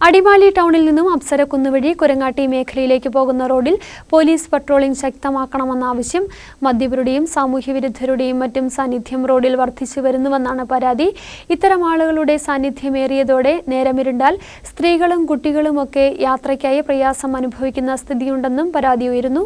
അടിമാലി ടൗണിൽ നിന്നും അപ്സരക്കുന്ന് വഴി കുരങ്ങാട്ടി മേഖലയിലേക്ക് പോകുന്ന റോഡിൽ പോലീസ് പട്രോളിംഗ് ശക്തമാക്കണമെന്ന ആവശ്യം മദ്യപരുടെയും സാമൂഹ്യവിരുദ്ധരുടെയും മറ്റും സാന്നിധ്യം റോഡിൽ വർദ്ധിച്ചു വരുന്നുവെന്നാണ് പരാതി. ഇത്തരം ആളുകളുടെ സാന്നിധ്യമേറിയതോടെ നേരമിരുണ്ടാൽ സ്ത്രീകളും കുട്ടികളുമൊക്കെ യാത്രയ്ക്കായി പ്രയാസം അനുഭവിക്കുന്ന സ്ഥിതിയുണ്ടെന്നും പരാതി ഉയരുന്നു.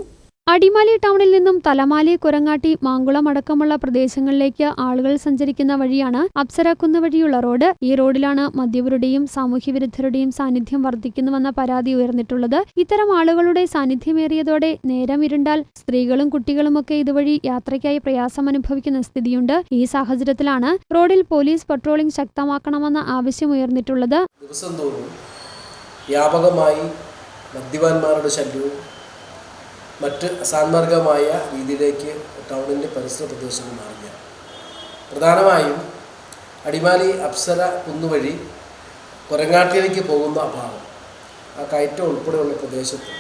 അടിമാലി ടൗണിൽ നിന്നും തലമാലി കുരങ്ങാട്ടി മാങ്കുളം അടക്കമുള്ള പ്രദേശങ്ങളിലേക്ക് ആളുകൾ സഞ്ചരിക്കുന്ന വഴിയാണ് അപ്സരക്കുന്ന് വഴിയുള്ള റോഡ്. ഈ റോഡിലാണ് മദ്യപരുടെയും സാമൂഹ്യവിരുദ്ധരുടെയും സാന്നിധ്യം വർദ്ധിക്കുന്നുവെന്ന പരാതി ഉയർന്നിട്ടുള്ളത്. ഇത്തരം ആളുകളുടെ സാന്നിധ്യമേറിയതോടെ നേരം ഇരുണ്ടാൽ സ്ത്രീകളും കുട്ടികളുമൊക്കെ ഇതുവഴി യാത്രയ്ക്കായി പ്രയാസം അനുഭവിക്കുന്ന സ്ഥിതിയുണ്ട്. ഈ സാഹചര്യത്തിലാണ് റോഡിൽ പോലീസ് പട്രോളിംഗ് ശക്തമാക്കണമെന്ന ആവശ്യം ഉയർന്നിട്ടുള്ളത്. ദിവസം തോറും വ്യാപകമായി മദ്യപാന്മാരുടെ ശല്യവും മറ്റ് അസാന്മാർഗമായ രീതിയിലേക്ക് ടൗണിന്റെ പരിസര പ്രദേശങ്ങൾ മാറുകയാണ് പ്രധാനമായും അടിമാലി അപ്സര കുന്നുവഴി കൊരങ്ങാട്ടിലേക്ക് പോകുന്ന ഭാഗം ആ കയറ്റം ഉൾപ്പെടെയുള്ള പ്രദേശത്ത്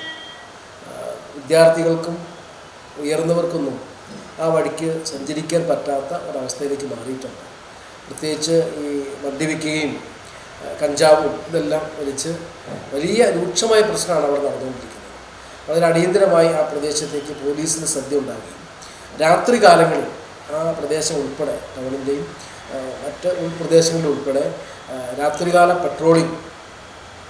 വിദ്യാർത്ഥികൾക്കും ഉയർന്നവർക്കൊന്നും ആ വഴിക്ക് സഞ്ചരിക്കാൻ പറ്റാത്ത ഒരവസ്ഥയിലേക്ക് മാറിയിട്ടുണ്ട്. പ്രത്യേകിച്ച് ഈ മദ്യപിക്കുകയും കഞ്ചാവും ഇതെല്ലാം വലിച്ച് വലിയ രൂക്ഷമായ പ്രശ്നമാണ് അവിടെ നടന്നുകൊണ്ടിരിക്കുന്നത്. വളരെ അടിയന്തരമായി ആ പ്രദേശത്തേക്ക് പോലീസിന് സദ്യ ഉണ്ടാക്കി രാത്രി കാലങ്ങളിൽ ആ പ്രദേശം ഉൾപ്പെടെ ടൗണിന്റെയും മറ്റ് ഉൾപ്രദേശങ്ങളിൽ ഉൾപ്പെടെ രാത്രികാല പെട്രോളിംഗ്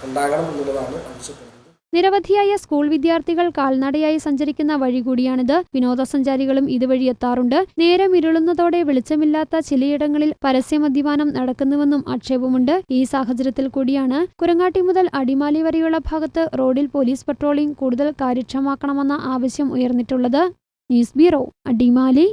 ഉണ്ടാകണം എന്നുള്ളതാണ് ആവശ്യപ്പെടുന്നത്. നിരവധിയായ സ്കൂൾ വിദ്യാർത്ഥികൾ കാൽനടയായി സഞ്ചരിക്കുന്ന വഴി കൂടിയാണിത്. വിനോദസഞ്ചാരികളും ഇതുവഴി എത്താറുണ്ട്. നേരം ഇരുളുന്നതോടെ വെളിച്ചമില്ലാത്ത ചിലയിടങ്ങളിൽ പരസ്യമദ്യപാനം നടക്കുന്നുവെന്നും ആക്ഷേപമുണ്ട്. ഈ സാഹചര്യത്തിൽ കൂടിയാണ് കുരങ്ങാട്ടി മുതൽ അടിമാലി വരെയുള്ള ഭാഗത്ത് റോഡിൽ പോലീസ് പട്രോളിംഗ് കൂടുതൽ കാര്യക്ഷമമാക്കണമെന്ന ആവശ്യം ഉയർന്നിട്ടുള്ളത്. News bureau Adimali.